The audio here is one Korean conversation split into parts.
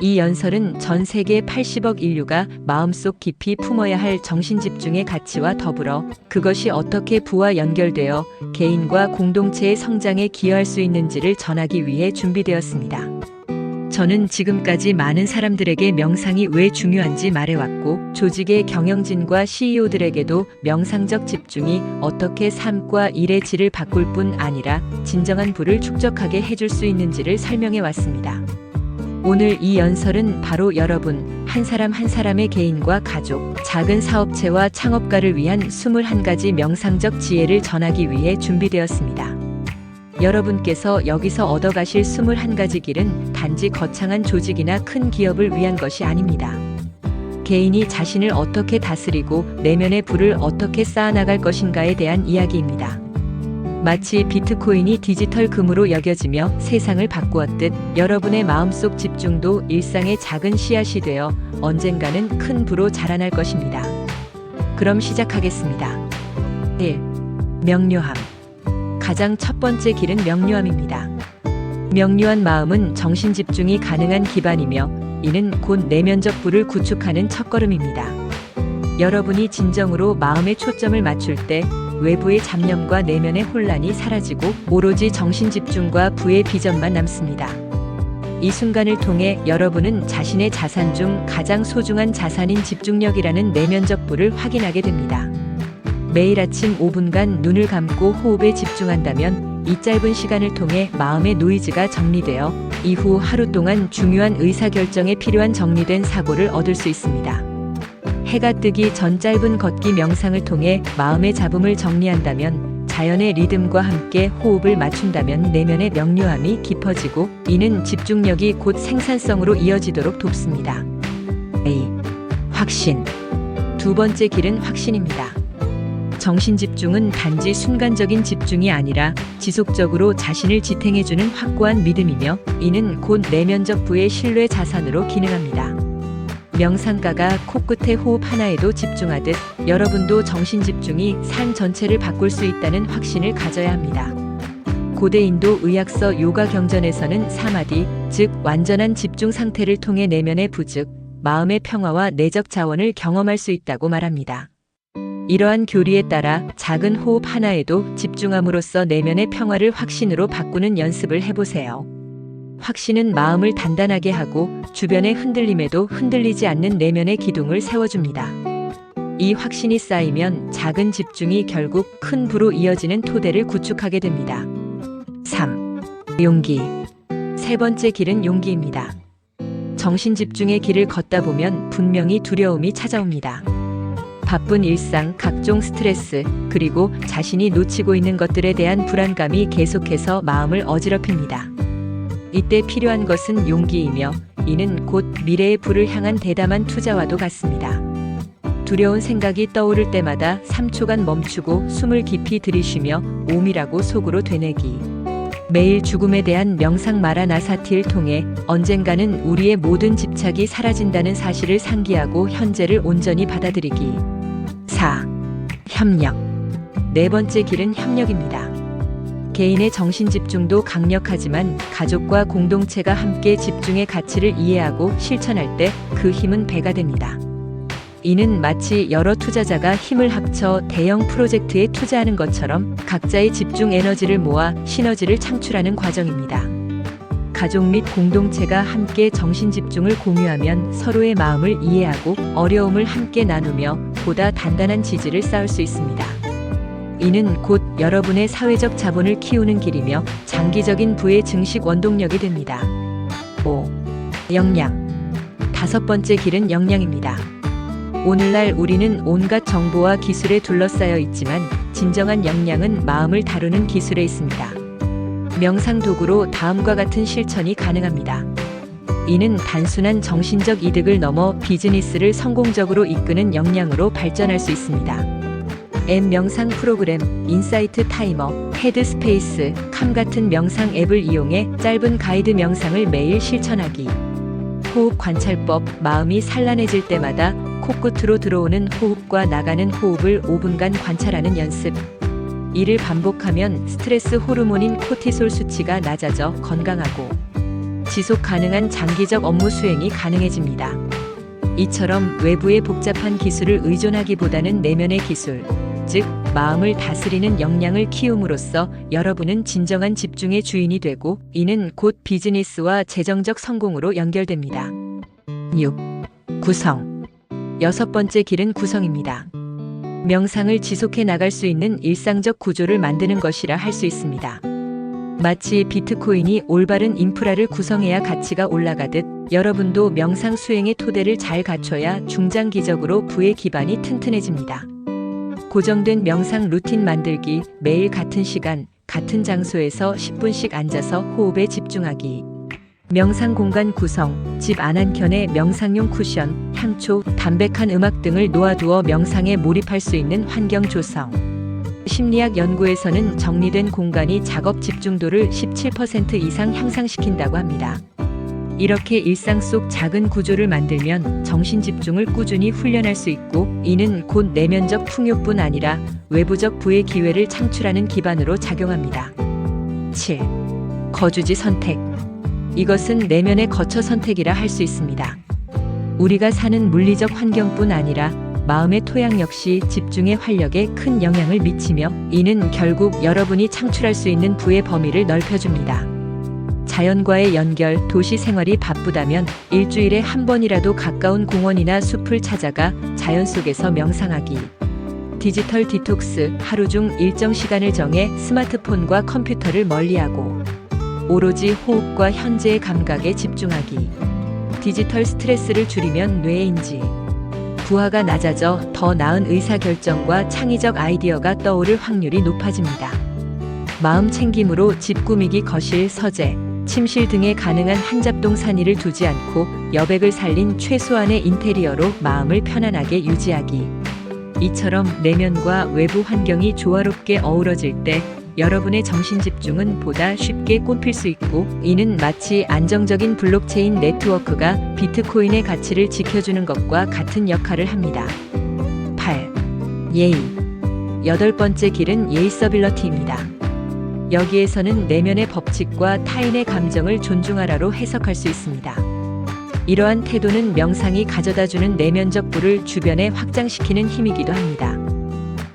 이 연설은 전 세계 80억 인류가 마음속 깊이 품어야 할 정신집중의 가치와 더불어 그것이 어떻게 부와 연결되어 개인과 공동체의 성장에 기여할 수 있는지를 전하기 위해 준비되었습니다. 저는 지금까지 많은 사람들에게 명상이 왜 중요한지 말해왔고, 조직의 경영진과 CEO들에게도 명상적 집중이 어떻게 삶과 일의 질을 바꿀 뿐 아니라 진정한 부를 축적하게 해줄 수 있는지를 설명해 왔습니다. 오늘 이 연설은 바로 여러분, 한 사람 한 사람의 개인과 가족, 작은 사업체와 창업가를 위한 21가지 명상적 지혜를 전하기 위해 준비되었습니다. 여러분께서 여기서 얻어가실 21가지 길은 단지 거창한 조직이나 큰 기업을 위한 것이 아닙니다. 개인이 자신을 어떻게 다스리고 내면의 불을 어떻게 쌓아나갈 것인가에 대한 이야기입니다. 마치 비트코인이 디지털 금으로 여겨지며 세상을 바꾸었듯 여러분의 마음속 집중도 일상의 작은 씨앗이 되어 언젠가는 큰 부로 자라날 것입니다. 그럼 시작하겠습니다. 1. 명료함. 가장 첫 번째 길은 명료함입니다. 명료한 마음은 정신 집중이 가능한 기반이며 이는 곧 내면적 부를 구축하는 첫걸음입니다. 여러분이 진정으로 마음의 초점을 맞출 때 외부의 잡념과 내면의 혼란이 사라지고 오로지 정신 집중과 부의 비전만 남습니다. 이 순간을 통해 여러분은 자신의 자산 중 가장 소중한 자산인 집중력이라는 내면적 부를 확인하게 됩니다. 매일 아침 5분간 눈을 감고 호흡에 집중한다면 이 짧은 시간을 통해 마음의 노이즈가 정리되어 이후 하루 동안 중요한 의사결정에 필요한 정리된 사고를 얻을 수 있습니다. 해가 뜨기 전 짧은 걷기 명상을 통해 마음의 잡음을 정리한다면 자연의 리듬과 함께 호흡을 맞춘다면 내면의 명료함이 깊어지고 이는 집중력이 곧 생산성으로 이어지도록 돕습니다. A. 확신. 두 번째 길은 확신입니다. 정신 집중은 단지 순간적인 집중이 아니라 지속적으로 자신을 지탱해주는 확고한 믿음이며 이는 곧 내면적 부의 신뢰 자산으로 기능합니다. 명상가가 코끝의 호흡 하나에도 집중하듯 여러분도 정신 집중이 삶 전체를 바꿀 수 있다는 확신을 가져야 합니다. 고대 인도 의학서 요가 경전에서는 사마디, 즉 완전한 집중 상태를 통해 내면의 부즉, 마음의 평화와 내적 자원을 경험할 수 있다고 말합니다. 이러한 교리에 따라 작은 호흡 하나에도 집중함으로써 내면의 평화를 확신으로 바꾸는 연습을 해보세요. 확신은 마음을 단단하게 하고 주변의 흔들림에도 흔들리지 않는 내면의 기둥을 세워줍니다. 이 확신이 쌓이면 작은 집중이 결국 큰 부로 이어지는 토대를 구축하게 됩니다. 3. 용기. 세 번째 길은 용기입니다. 정신 집중의 길을 걷다 보면 분명히 두려움이 찾아옵니다. 바쁜 일상, 각종 스트레스, 그리고 자신이 놓치고 있는 것들에 대한 불안감이 계속해서 마음을 어지럽힙니다. 이때 필요한 것은 용기이며 이는 곧 미래의 불을 향한 대담한 투자와도 같습니다. 두려운 생각이 떠오를 때마다 3초간 멈추고 숨을 깊이 들이쉬며 오미라고 속으로 되뇌기. 매일 죽음에 대한 명상 마라나사티를 통해 언젠가는 우리의 모든 집착이 사라진다는 사실을 상기하고 현재를 온전히 받아들이기. 4. 협력. 네 번째 길은 협력입니다. 개인의 정신 집중도 강력하지만 가족과 공동체가 함께 집중의 가치를 이해하고 실천할 때 그 힘은 배가 됩니다. 이는 마치 여러 투자자가 힘을 합쳐 대형 프로젝트에 투자하는 것처럼 각자의 집중 에너지를 모아 시너지를 창출하는 과정입니다. 가족 및 공동체가 함께 정신 집중을 공유하면 서로의 마음을 이해하고 어려움을 함께 나누며 보다 단단한 지지를 쌓을 수 있습니다. 이는 곧 여러분의 사회적 자본을 키우는 길이며 장기적인 부의 증식 원동력이 됩니다. 5. 역량. 다섯 번째 길은 역량입니다. 오늘날 우리는 온갖 정보와 기술에 둘러싸여 있지만 진정한 역량은 마음을 다루는 기술에 있습니다. 명상 도구로 다음과 같은 실천이 가능합니다. 이는 단순한 정신적 이득을 넘어 비즈니스를 성공적으로 이끄는 역량으로 발전할 수 있습니다. 앱 명상 프로그램, 인사이트 타이머, 헤드스페이스, 캄 같은 명상 앱을 이용해 짧은 가이드 명상을 매일 실천하기. 호흡 관찰법, 마음이 산란해질 때마다 코끝으로 들어오는 호흡과 나가는 호흡을 5분간 관찰하는 연습. 이를 반복하면 스트레스 호르몬인 코티솔 수치가 낮아져 건강하고 지속 가능한 장기적 업무 수행이 가능해집니다. 이처럼 외부의 복잡한 기술을 의존하기보다는 내면의 기술, 즉 마음을 다스리는 역량을 키움으로써 여러분은 진정한 집중의 주인이 되고 이는 곧 비즈니스와 재정적 성공으로 연결됩니다. 6. 구성. 여섯 번째 길은 구성입니다. 명상을 지속해 나갈 수 있는 일상적 구조를 만드는 것이라 할 수 있습니다. 마치 비트코인이 올바른 인프라를 구성해야 가치가 올라가듯 여러분도 명상 수행의 토대를 잘 갖춰야 중장기적으로 부의 기반이 튼튼해집니다. 고정된 명상 루틴 만들기, 매일 같은 시간, 같은 장소에서 10분씩 앉아서 호흡에 집중하기. 명상 공간 구성, 집 안 한켠에 명상용 쿠션, 향초, 담백한 음악 등을 놓아두어 명상에 몰입할 수 있는 환경 조성. 심리학 연구에서는 정리된 공간이 작업 집중도를 17% 이상 향상시킨다고 합니다. 이렇게 일상 속 작은 구조를 만들면 정신 집중을 꾸준히 훈련할 수 있고 이는 곧 내면적 풍요뿐 아니라 외부적 부의 기회를 창출하는 기반으로 작용합니다. 7. 거주지 선택. 이것은 내면의 거처 선택이라 할 수 있습니다. 우리가 사는 물리적 환경뿐 아니라 마음의 토양 역시 집중의 활력에 큰 영향을 미치며 이는 결국 여러분이 창출할 수 있는 부의 범위를 넓혀줍니다. 자연과의 연결, 도시 생활이 바쁘다면 일주일에 한 번이라도 가까운 공원이나 숲을 찾아가 자연 속에서 명상하기. 디지털 디톡스, 하루 중 일정 시간을 정해 스마트폰과 컴퓨터를 멀리하고 오로지 호흡과 현재의 감각에 집중하기. 디지털 스트레스를 줄이면 뇌인지. 부하가 낮아져 더 나은 의사결정과 창의적 아이디어가 떠오를 확률이 높아집니다. 마음 챙김으로 집 꾸미기 거실, 서재, 침실 등에 가능한 한잡동 산이를 두지 않고 여백을 살린 최소한의 인테리어로 마음을 편안하게 유지하기. 이처럼 내면과 외부 환경이 조화롭게 어우러질 때 여러분의 정신 집중은 보다 쉽게 꼽힐 수 있고 이는 마치 안정적인 블록체인 네트워크가 비트코인의 가치를 지켜주는 것과 같은 역할을 합니다. 8. 예의. 여덟 번째 길은 예의 서빌러티입니다. 여기에서는 내면의 법칙과 타인의 감정을 존중하라로 해석할 수 있습니다. 이러한 태도는 명상이 가져다주는 내면적 부를 주변에 확장시키는 힘이기도 합니다.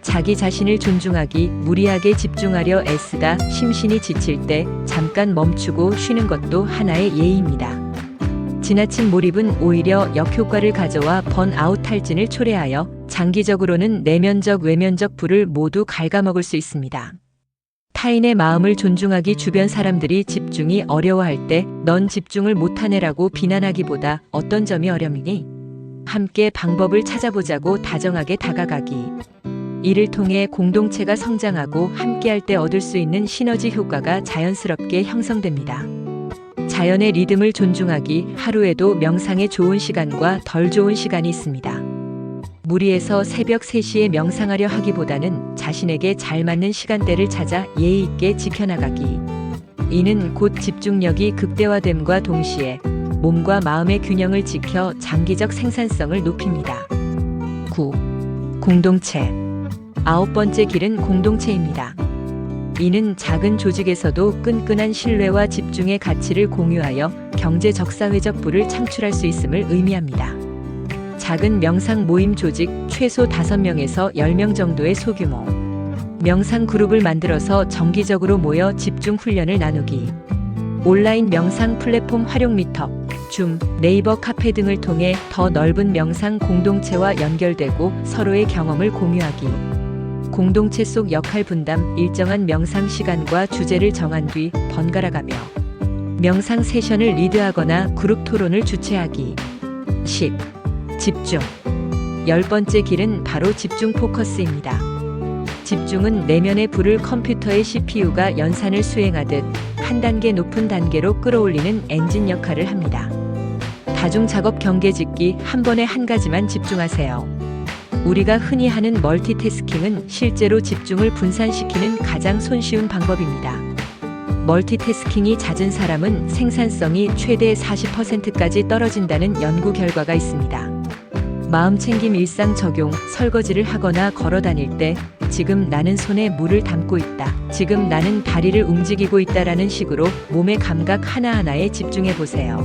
자기 자신을 존중하기, 무리하게 집중하려 애쓰다 심신이 지칠 때 잠깐 멈추고 쉬는 것도 하나의 예의입니다. 지나친 몰입은 오히려 역효과를 가져와 번아웃 탈진을 초래하여 장기적으로는 내면적 외면적 부를 모두 갉아먹을 수 있습니다. 타인의 마음을 존중하기 주변 사람들이 집중이 어려워할 때 넌 집중을 못하네라고 비난하기보다 어떤 점이 어려움이니? 함께 방법을 찾아보자고 다정하게 다가가기. 이를 통해 공동체가 성장하고 함께할 때 얻을 수 있는 시너지 효과가 자연스럽게 형성됩니다. 자연의 리듬을 존중하기 하루에도 명상에 좋은 시간과 덜 좋은 시간이 있습니다. 무리해서 새벽 3시에 명상하려 하기보다는 자신에게 잘 맞는 시간대를 찾아 예의 있게 지켜나가기. 이는 곧 집중력이 극대화됨과 동시에 몸과 마음의 균형을 지켜 장기적 생산성을 높입니다. 9. 공동체. 아홉 번째 길은 공동체입니다. 이는 작은 조직에서도 끈끈한 신뢰와 집중의 가치를 공유하여 경제적 사회적 부를 창출할 수 있음을 의미합니다. 작은 명상 모임 조직 최소 5명에서 10명 정도의 소규모 명상 그룹을 만들어서 정기적으로 모여 집중 훈련을 나누기. 온라인 명상 플랫폼 활용 미터, 줌, 네이버 카페 등을 통해 더 넓은 명상 공동체와 연결되고 서로의 경험을 공유하기. 공동체 속 역할 분담, 일정한 명상 시간과 주제를 정한 뒤 번갈아가며 명상 세션을 리드하거나 그룹 토론을 주최하기. 10. 집중. 열 번째 길은 바로 집중 포커스입니다. 집중은 내면의 불을 컴퓨터의 CPU가 연산을 수행하듯 한 단계 높은 단계로 끌어올리는 엔진 역할을 합니다. 다중 작업 경계 짓기 한 번에 한 가지만 집중하세요. 우리가 흔히 하는 멀티태스킹은 실제로 집중을 분산시키는 가장 손쉬운 방법입니다. 멀티태스킹이 잦은 사람은 생산성이 최대 40%까지 떨어진다는 연구 결과가 있습니다. 마음 챙김 일상 적용, 설거지를 하거나 걸어 다닐 때 지금 나는 손에 물을 담고 있다. 지금 나는 다리를 움직이고 있다라는 식으로 몸의 감각 하나하나에 집중해 보세요.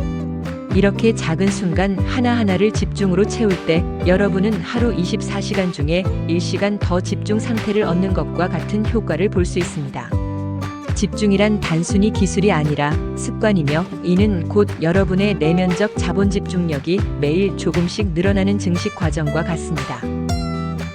이렇게 작은 순간 하나하나를 집중으로 채울 때 여러분은 하루 24시간 중에 1시간 더 집중 상태를 얻는 것과 같은 효과를 볼 수 있습니다. 집중이란 단순히 기술이 아니라 습관이며 이는 곧 여러분의 내면적 자본 집중력이 매일 조금씩 늘어나는 증식 과정과 같습니다.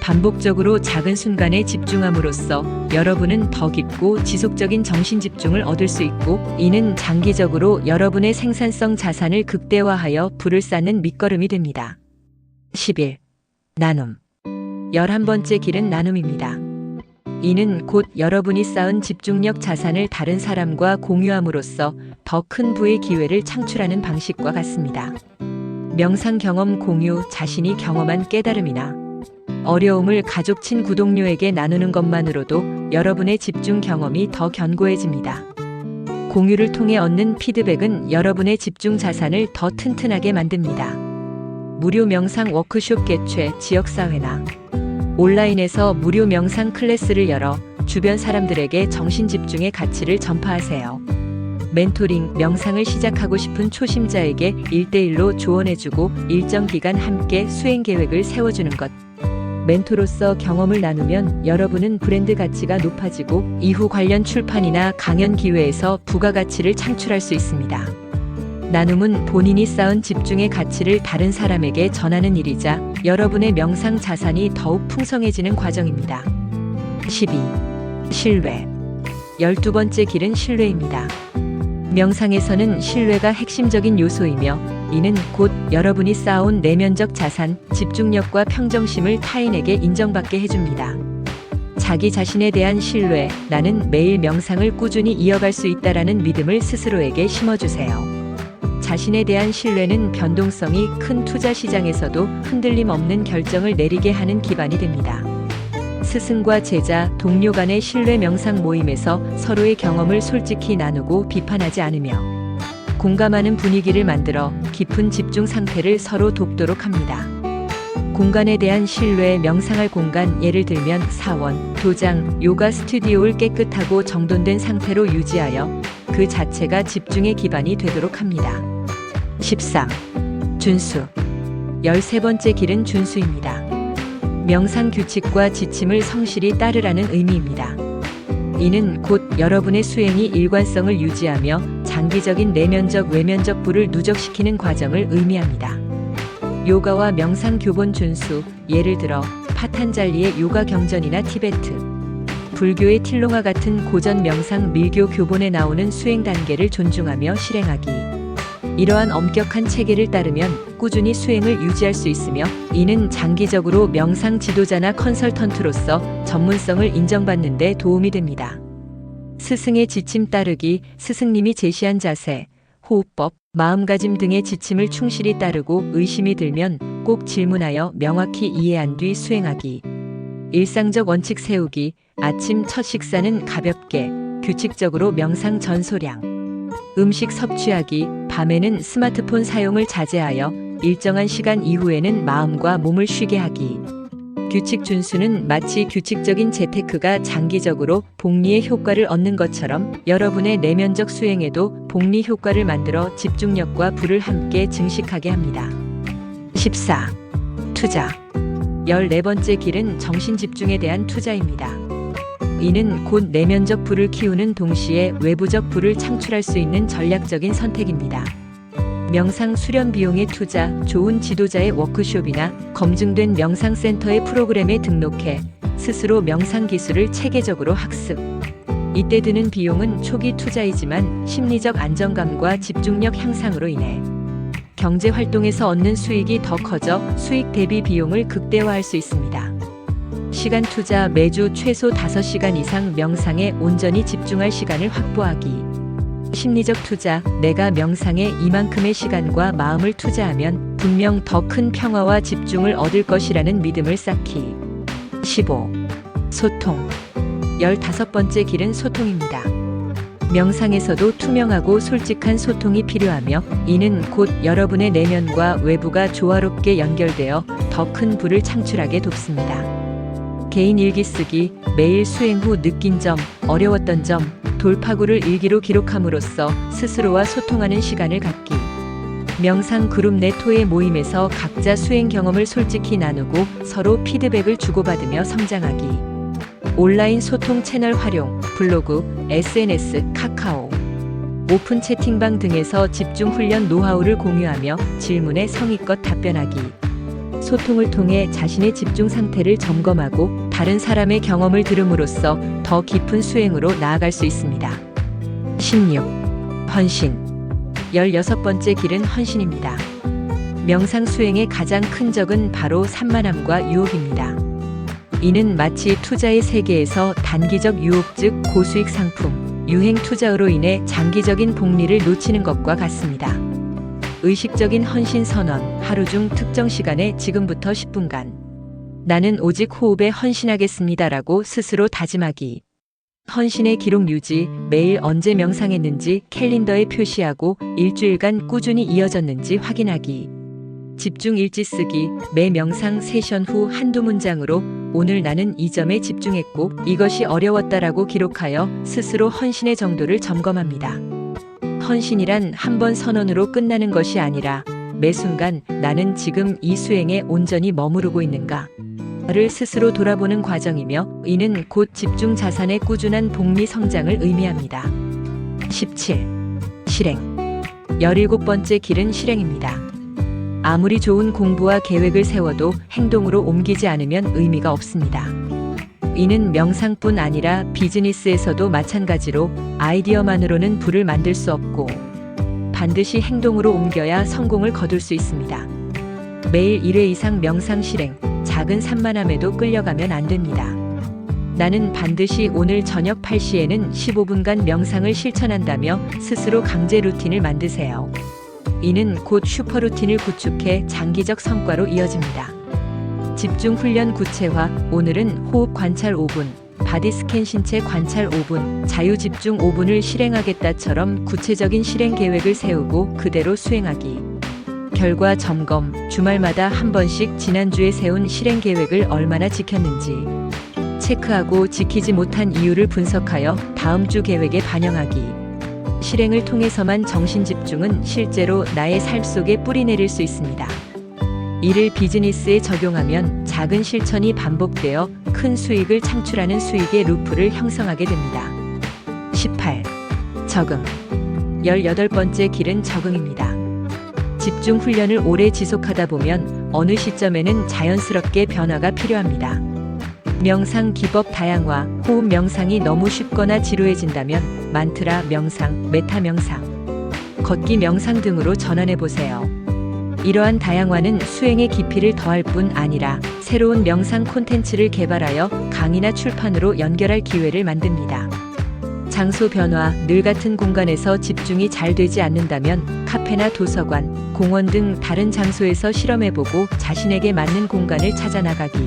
반복적으로 작은 순간에 집중함으로써 여러분은 더 깊고 지속적인 정신 집중을 얻을 수 있고 이는 장기적으로 여러분의 생산성 자산을 극대화하여 불을 쌓는 밑거름이 됩니다. 11. 나눔. 11번째 길은 나눔입니다. 이는 곧 여러분이 쌓은 집중력 자산을 다른 사람과 공유함으로써 더 큰 부의 기회를 창출하는 방식과 같습니다. 명상 경험 공유, 자신이 경험한 깨달음이나 어려움을 가족 친구 동료에게 나누는 것만으로도 여러분의 집중 경험이 더 견고해집니다. 공유를 통해 얻는 피드백은 여러분의 집중 자산을 더 튼튼하게 만듭니다. 무료 명상 워크숍 개최 지역사회나 온라인에서 무료 명상 클래스를 열어 주변 사람들에게 정신 집중의 가치를 전파하세요. 멘토링, 명상을 시작하고 싶은 초심자에게 1대1로 조언해주고 일정 기간 함께 수행 계획을 세워주는 것. 멘토로서 경험을 나누면 여러분은 브랜드 가치가 높아지고 이후 관련 출판이나 강연 기회에서 부가가치를 창출할 수 있습니다. 나눔은 본인이 쌓은 집중의 가치를 다른 사람에게 전하는 일이자 여러분의 명상 자산이 더욱 풍성해지는 과정입니다. 12. 신뢰. 12번째 길은 신뢰입니다. 명상에서는 신뢰가 핵심적인 요소이며 이는 곧 여러분이 쌓아온 내면적 자산, 집중력과 평정심을 타인에게 인정받게 해줍니다. 자기 자신에 대한 신뢰, 나는 매일 명상을 꾸준히 이어갈 수 있다라는 믿음을 스스로에게 심어주세요. 자신에 대한 신뢰는 변동성이 큰 투자 시장에서도 흔들림 없는 결정을 내리게 하는 기반이 됩니다. 스승과 제자, 동료 간의 신뢰 명상 모임에서 서로의 경험을 솔직히 나누고 비판하지 않으며 공감하는 분위기를 만들어 깊은 집중 상태를 서로 돕도록 합니다. 공간에 대한 신뢰, 명상할 공간, 예를 들면 사원, 도장, 요가 스튜디오를 깨끗하고 정돈된 상태로 유지하여 그 자체가 집중의 기반이 되도록 합니다. 13. 준수. 13번째 길은 준수입니다. 명상 규칙과 지침을 성실히 따르라는 의미입니다. 이는 곧 여러분의 수행이 일관성을 유지하며 장기적인 내면적 외면적 부를 누적시키는 과정을 의미합니다. 요가와 명상 교본 준수, 예를 들어 파탄잘리의 요가 경전이나 티베트, 불교의 틸로가 같은 고전 명상 밀교 교본에 나오는 수행 단계를 존중하며 실행하기. 이러한 엄격한 체계를 따르면 꾸준히 수행을 유지할 수 있으며 이는 장기적으로 명상 지도자나 컨설턴트로서 전문성을 인정받는 데 도움이 됩니다. 스승의 지침 따르기, 스승님이 제시한 자세, 호흡법, 마음가짐 등의 지침을 충실히 따르고 의심이 들면 꼭 질문하여 명확히 이해한 뒤 수행하기. 일상적 원칙 세우기, 아침 첫 식사는 가볍게, 규칙적으로 명상 전소량. 음식 섭취하기, 밤에는 스마트폰 사용을 자제하여 일정한 시간 이후에는 마음과 몸을 쉬게 하기. 규칙 준수는 마치 규칙적인 재테크가 장기적으로 복리의 효과를 얻는 것처럼 여러분의 내면적 수행에도 복리 효과를 만들어 집중력과 불을 함께 증식하게 합니다. 14. 투자. 14번째 길은 정신 집중에 대한 투자입니다. 이는 곧 내면적 불을 키우는 동시에 외부적 불을 창출할 수 있는 전략적인 선택입니다. 명상 수련 비용의 투자, 좋은 지도자의 워크숍이나 검증된 명상센터의 프로그램에 등록해 스스로 명상 기술을 체계적으로 학습. 이때 드는 비용은 초기 투자이지만 심리적 안정감과 집중력 향상으로 인해 경제 활동에서 얻는 수익이 더 커져 수익 대비 비용을 극대화할 수 있습니다. 시간 투자 매주 최소 5시간 이상 명상에 온전히 집중할 시간을 확보하기. 심리적 투자, 내가 명상에 이만큼의 시간과 마음을 투자하면 분명 더 큰 평화와 집중을 얻을 것이라는 믿음을 쌓기. 15. 소통. 15번째 길은 소통입니다. 명상에서도 투명하고 솔직한 소통이 필요하며 이는 곧 여러분의 내면과 외부가 조화롭게 연결되어 더큰 불을 창출하게 돕습니다. 개인 일기 쓰기, 매일 수행 후 느낀 점, 어려웠던 점, 돌파구를 일기로 기록함으로써 스스로와 소통하는 시간을 갖기. 명상 그룹 내 토의 모임에서 각자 수행 경험을 솔직히 나누고 서로 피드백을 주고받으며 성장하기. 온라인 소통 채널 활용, 블로그, SNS, 카카오, 오픈 채팅방 등에서 집중 훈련 노하우를 공유하며 질문에 성의껏 답변하기. 소통을 통해 자신의 집중 상태를 점검하고 다른 사람의 경험을 들음으로써 더 깊은 수행으로 나아갈 수 있습니다. 16. 헌신. 16번째 길은 헌신입니다. 명상 수행의 가장 큰 적은 바로 산만함과 유혹입니다. 이는 마치 투자의 세계에서 단기적 유혹 즉 고수익 상품, 유행 투자로 인해 장기적인 복리를 놓치는 것과 같습니다. 의식적인 헌신 선언, 하루 중 특정 시간에 지금부터 10분간 나는 오직 호흡에 헌신하겠습니다라고 스스로 다짐하기. 헌신의 기록 유지, 매일 언제 명상했는지 캘린더에 표시하고 일주일간 꾸준히 이어졌는지 확인하기. 집중 일지 쓰기, 매 명상 세션 후 한두 문장으로 오늘 나는 이 점에 집중했고 이것이 어려웠다라고 기록하여 스스로 헌신의 정도를 점검합니다. 헌신이란 한 번 선언으로 끝나는 것이 아니라 매 순간 나는 지금 이 수행에 온전히 머무르고 있는가? 를 스스로 돌아보는 과정이며 이는 곧 집중 자산의 꾸준한 복리 성장을 의미합니다. 17. 실행. 17번째 길은 실행입니다. 아무리 좋은 공부와 계획을 세워도 행동으로 옮기지 않으면 의미가 없습니다. 이는 명상뿐 아니라 비즈니스에서도 마찬가지로 아이디어만으로는 부를 만들 수 없고 반드시 행동으로 옮겨야 성공을 거둘 수 있습니다. 매일 1회 이상 명상 실행, 작은 산만함에도 끌려가면 안 됩니다. 나는 반드시 오늘 저녁 8시에는 15분간 명상을 실천한다며 스스로 강제 루틴을 만드세요. 이는 곧 슈퍼 루틴을 구축해 장기적 성과로 이어집니다. 집중 훈련 구체화, 오늘은 호흡 관찰 5분, 바디 스캔 신체 관찰 5분, 자유 집중 5분을 실행하겠다처럼 구체적인 실행 계획을 세우고 그대로 수행하기. 결과 점검, 주말마다 한 번씩 지난주에 세운 실행 계획을 얼마나 지켰는지 체크하고 지키지 못한 이유를 분석하여 다음 주 계획에 반영하기. 실행을 통해서만 정신 집중은 실제로 나의 삶 속에 뿌리 내릴 수 있습니다. 이를 비즈니스에 적용하면 작은 실천이 반복되어 큰 수익을 창출하는 수익의 루프를 형성하게 됩니다. 18. 적응. 18번째 길은 적응입니다. 집중 훈련을 오래 지속하다 보면 어느 시점에는 자연스럽게 변화가 필요합니다. 명상 기법 다양화, 호흡 명상이 너무 쉽거나 지루해진다면 만트라 명상, 메타 명상, 걷기 명상 등으로 전환해 보세요. 이러한 다양화는 수행의 깊이를 더할 뿐 아니라 새로운 명상 콘텐츠를 개발하여 강의나 출판으로 연결할 기회를 만듭니다. 장소 변화, 늘 같은 공간에서 집중이 잘 되지 않는다면 카페나 도서관, 공원 등 다른 장소에서 실험해보고 자신에게 맞는 공간을 찾아 나가기.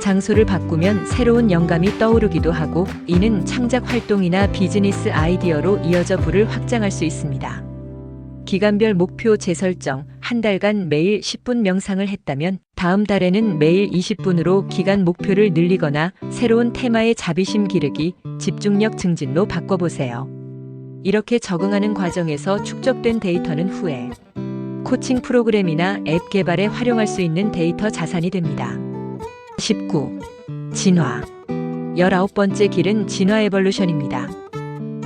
장소를 바꾸면 새로운 영감이 떠오르기도 하고 이는 창작 활동이나 비즈니스 아이디어로 이어져 부를 확장할 수 있습니다. 기간별 목표 재설정, 한 달간 매일 10분 명상을 했다면 다음 달에는 매일 20분으로 기간 목표를 늘리거나 새로운 테마의 자비심 기르기, 집중력 증진로 바꿔보세요. 이렇게 적응하는 과정에서 축적된 데이터는 후에 코칭 프로그램이나 앱 개발에 활용할 수 있는 데이터 자산이 됩니다. 19. 진화. 19번째 길은 진화 에볼루션입니다.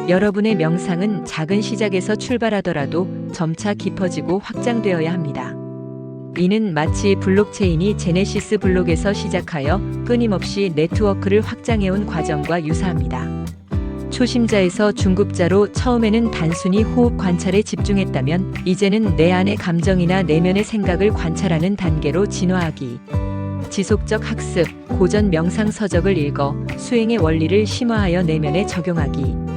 여러분의 명상은 작은 시작에서 출발하더라도 점차 깊어지고 확장되어야 합니다. 이는 마치 블록체인이 제네시스 블록에서 시작하여 끊임없이 네트워크를 확장해온 과정과 유사합니다. 초심자에서 중급자로 처음에는 단순히 호흡 관찰에 집중했다면 이제는 내 안의 감정이나 내면의 생각을 관찰하는 단계로 진화하기. 지속적 학습, 고전 명상 서적을 읽어 수행의 원리를 심화하여 내면에 적용하기.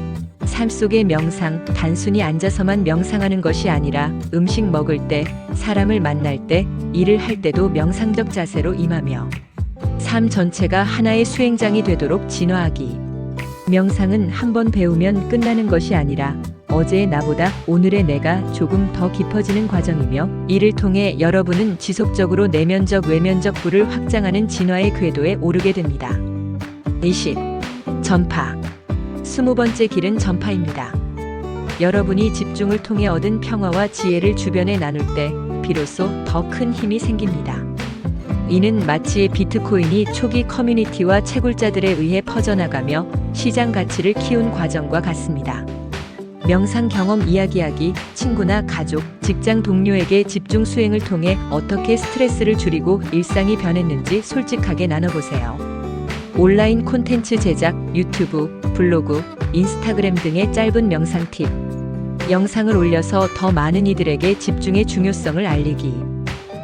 삶 속의 명상, 단순히 앉아서만 명상하는 것이 아니라 음식 먹을 때, 사람을 만날 때, 일을 할 때도 명상적 자세로 임하며 삶 전체가 하나의 수행장이 되도록 진화하기. 명상은 한 번 배우면 끝나는 것이 아니라 어제의 나보다 오늘의 내가 조금 더 깊어지는 과정이며 이를 통해 여러분은 지속적으로 내면적 외면적 부를 확장하는 진화의 궤도에 오르게 됩니다. 20. 전파. 20번째 길은 전파입니다. 여러분이 집중을 통해 얻은 평화와 지혜를 주변에 나눌 때 비로소 더 큰 힘이 생깁니다. 이는 마치 비트코인이 초기 커뮤니티와 채굴자들에 의해 퍼져나가며 시장 가치를 키운 과정과 같습니다. 명상 경험 이야기하기, 친구나 가족, 직장 동료에게 집중 수행을 통해 어떻게 스트레스를 줄이고 일상이 변했는지 솔직하게 나눠보세요. 온라인 콘텐츠 제작, 유튜브, 블로그, 인스타그램 등의 짧은 명상 팁. 영상을 올려서 더 많은 이들에게 집중의 중요성을 알리기.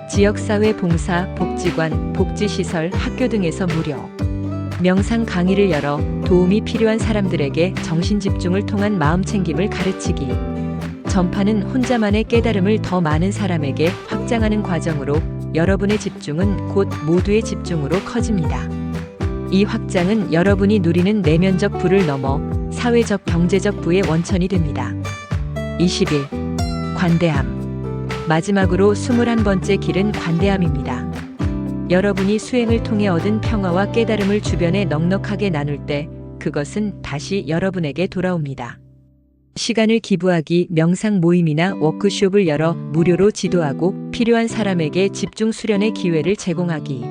지역사회 봉사, 복지관, 복지시설, 학교 등에서 무료. 명상 강의를 열어 도움이 필요한 사람들에게 정신 집중을 통한 마음 챙김을 가르치기. 전파는 혼자만의 깨달음을 더 많은 사람에게 확장하는 과정으로 여러분의 집중은 곧 모두의 집중으로 커집니다. 이 확장은 여러분이 누리는 내면적 부를 넘어 사회적 경제적 부의 원천이 됩니다. 21. 관대함. 마지막으로 21번째 길은 관대함입니다. 여러분이 수행을 통해 얻은 평화와 깨달음을 주변에 넉넉하게 나눌 때 그것은 다시 여러분에게 돌아옵니다. 시간을 기부하기, 명상 모임이나 워크숍을 열어 무료로 지도하고 필요한 사람에게 집중 수련의 기회를 제공하기.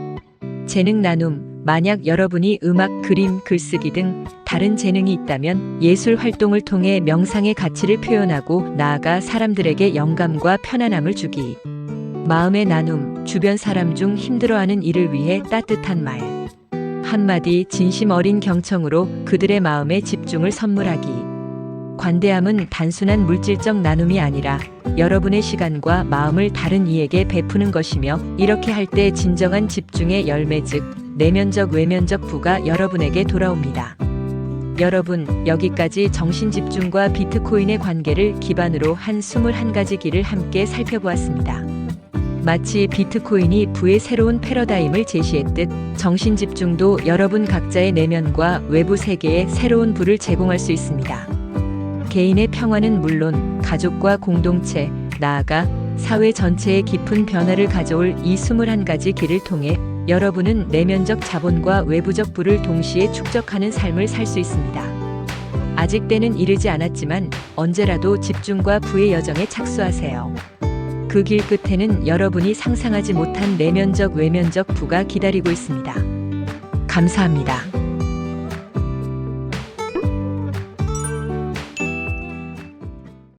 재능 나눔, 만약 여러분이 음악, 그림, 글쓰기 등 다른 재능이 있다면 예술 활동을 통해 명상의 가치를 표현하고 나아가 사람들에게 영감과 편안함을 주기. 마음의 나눔, 주변 사람 중 힘들어하는 일을 위해 따뜻한 말. 한마디 진심 어린 경청으로 그들의 마음에 집중을 선물하기. 관대함은 단순한 물질적 나눔이 아니라 여러분의 시간과 마음을 다른 이에게 베푸는 것이며 이렇게 할 때 진정한 집중의 열매 즉 내면적 외면적 부가 여러분에게 돌아옵니다. 여러분, 여기까지 정신 집중과 비트코인의 관계를 기반으로 한 21가지 길을 함께 살펴보았습니다. 마치 비트코인이 부의 새로운 패러다임을 제시했듯 정신 집중도 여러분 각자의 내면과 외부 세계에 새로운 부를 제공할 수 있습니다. 개인의 평화는 물론 가족과 공동체, 나아가 사회 전체에 깊은 변화를 가져올 이 21가지 길을 통해 여러분은 내면적 자본과 외부적 부를 동시에 축적하는 삶을 살 수 있습니다. 아직 때는 이르지 않았지만 언제라도 집중과 부의 여정에 착수하세요. 그 길 끝에는 여러분이 상상하지 못한 내면적 외면적 부가 기다리고 있습니다. 감사합니다.